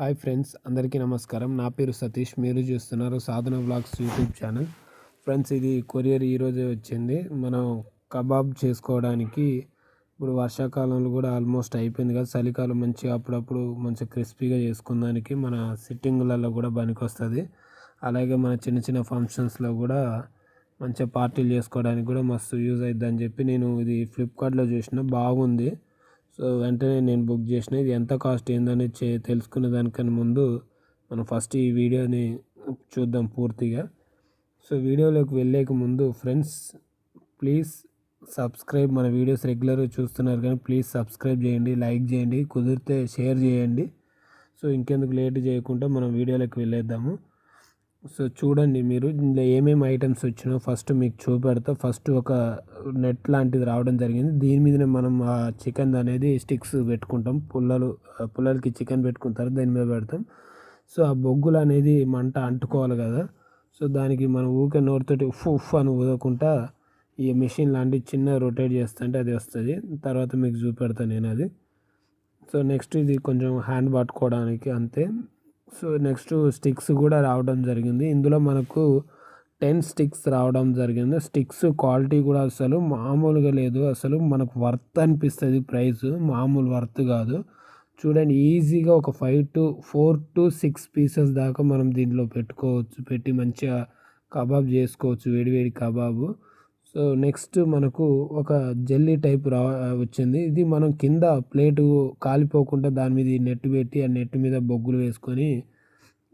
Hi friends అందరికీ నమస్కారం. నా పేరు సతీష్. మీరు చూస్తున్నారు Sadhana blogs YouTube channel. Friends ఇది కొరియర్ ఈరోజే వచ్చింది. మనం కబాబ్ చేసుకోవడానికి ఇప్పుడు వర్షాకాలంలో కూడా ఆల్మోస్ట్ అయిపోయింది కదా. చలికాలం మంచిగా అప్పుడప్పుడు మంచిగా క్రిస్పీగా చేసుకున్నానికి మన సిట్టింగ్లలో కూడా పనికి వస్తుంది అలాగే మన చిన్న చిన్న ఫంక్షన్స్లో కూడా మంచిగా పార్టీలు చేసుకోవడానికి కూడా మస్తు యూజ్ అవుతుంది అని చెప్పి నేను ఇది ఫ్లిప్కార్ట్లో చూసిన. బాగుంది. సో వెంటనే నేను బుక్ చేసిన. ఇది ఎంత కాస్ట్ ఏందనేది చే తెలుసుకునే దానికన్నా ముందు మనం ఫస్ట్ ఈ వీడియోని చూద్దాం పూర్తిగా. సో వీడియోలోకి వెళ్ళేక ముందు ఫ్రెండ్స్ ప్లీజ్ సబ్స్క్రైబ్ మన వీడియోస్ రెగ్యులర్గా చూస్తున్నారు కానీ ప్లీజ్ సబ్స్క్రైబ్ చేయండి లైక్ చేయండి కుదిరితే షేర్ చేయండి. సో ఇంకెందుకు లేట్ చేయకుండా మనం వీడియోలోకి వెళ్ళేద్దాము. సో చూడండి మీరు ఇందులో ఏమేమి ఐటమ్స్ వచ్చినో ఫస్ట్ మీకు చూపెడతా. ఫస్ట్ ఒక నెట్ లాంటిది రావడం జరిగింది. దీని మీదనే మనం ఆ చికెన్ అనేది స్టిక్స్ పెట్టుకుంటాం. పుల్లలు పుల్లలకి చికెన్ పెట్టుకుంటారు దాని మీద పెడతాం. సో ఆ బొగ్గులు అనేది మంట అంటుకోవాలి కదా. సో దానికి మనం ఊకే నోటితోటి ఉఫ్ ఉఫ్ అని ఊదకుండా ఈ మిషన్ లాంటి చిన్న రొటేట్ చేస్తుంటే అది వస్తుంది. తర్వాత మీకు చూపెడతాను నేను అది సో నెక్స్ట్ ఇది కొంచెం హ్యాండ్ పట్టుకోవడానికి అంతే. సో నెక్స్ట్ స్టిక్స్ కూడా రావడం జరిగింది. ఇందులో మనకు టెన్ స్టిక్స్ రావడం జరిగింది. స్టిక్స్ క్వాలిటీ కూడా అసలు మామూలుగా లేదు. అసలు మనకు వర్త్ అనిపిస్తుంది ప్రైస్ మామూలు వర్త్ కాదు. చూడండి ఈజీగా ఒక five to four to six pieces దాకా మనం దీంట్లో పెట్టుకోవచ్చు. పెట్టి మంచిగా కబాబ్ చేసుకోవచ్చు. వేడివేడి కబాబు. సో నెక్స్ట్ మనకు ఒక జల్లీ టైప్ రా వచ్చింది. ఇది మనం కింద ప్లేటు కాలిపోకుండా దాని మీద నెట్ పెట్టి ఆ నెట్ మీద బొగ్గులు వేసుకొని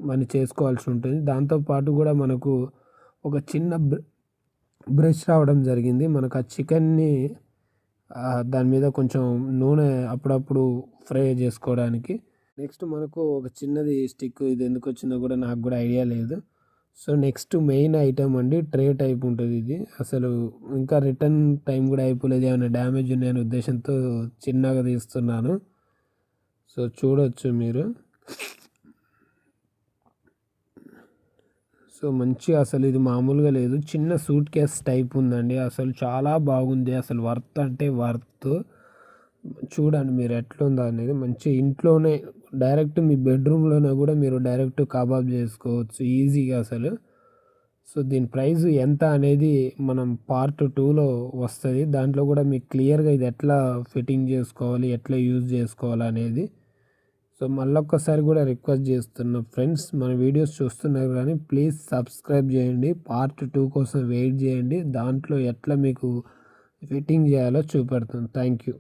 మనం చేసుకోవాల్సి ఉంటుంది. దాంతోపాటు కూడా మనకు ఒక చిన్న బ్రష్ రావడం జరిగింది. మనకు ఆ చికెన్ని దాని మీద కొంచెం నూనె అప్పుడప్పుడు ఫ్రై చేసుకోవడానికి. నెక్స్ట్ మనకు ఒక చిన్నది స్టిక్ ఇది ఎందుకు వచ్చిందో కూడా నాకు కూడా ఐడియా లేదు. సో నెక్స్ట్ మెయిన్ ఐటమ్ అండి ట్రే టైప్ ఉంటుంది ఇది. అసలు ఇంకా రిటర్న్ టైం కూడా అయిపోలేదు. ఏమైనా డ్యామేజ్ ఉన్నాయనే ఉద్దేశంతో చిన్నగా తీస్తున్నాను. సో చూడొచ్చు మీరు. సో మంచిగా అసలు ఇది మామూలుగా లేదు. చిన్న సూట్ కేస్ టైప్ ఉందండి. అసలు చాలా బాగుంది. అసలు వర్త్ అంటే వర్త్. చూడండి మీరు ఎట్లుందో అనేది. మంచి ఇంట్లోనే డైరెక్ట్ మీ బెడ్రూమ్లోనే కూడా మీరు డైరెక్ట్ కబాబ్ చేసుకోవచ్చు ఈజీగా అసలు. సో దీని ప్రైస్ ఎంత అనేది మనం పార్ట్ టూలో వస్తుంది. దాంట్లో కూడా మీకు క్లియర్గా ఇది ఎట్లా ఫిట్టింగ్ చేసుకోవాలి ఎట్లా యూజ్ చేసుకోవాలి అనేది. సో మళ్ళొక్కసారి కూడా రిక్వెస్ట్ చేస్తున్నా ఫ్రెండ్స్ మన వీడియోస్ చూస్తున్నారు కానీ ప్లీజ్ సబ్స్క్రైబ్ చేయండి. పార్ట్ టూ కోసం వెయిట్ చేయండి. దాంట్లో ఎట్లా మీకు ఫిట్టింగ్ చేయాలో చూపెడుతుంది థ్యాంక్ యూ.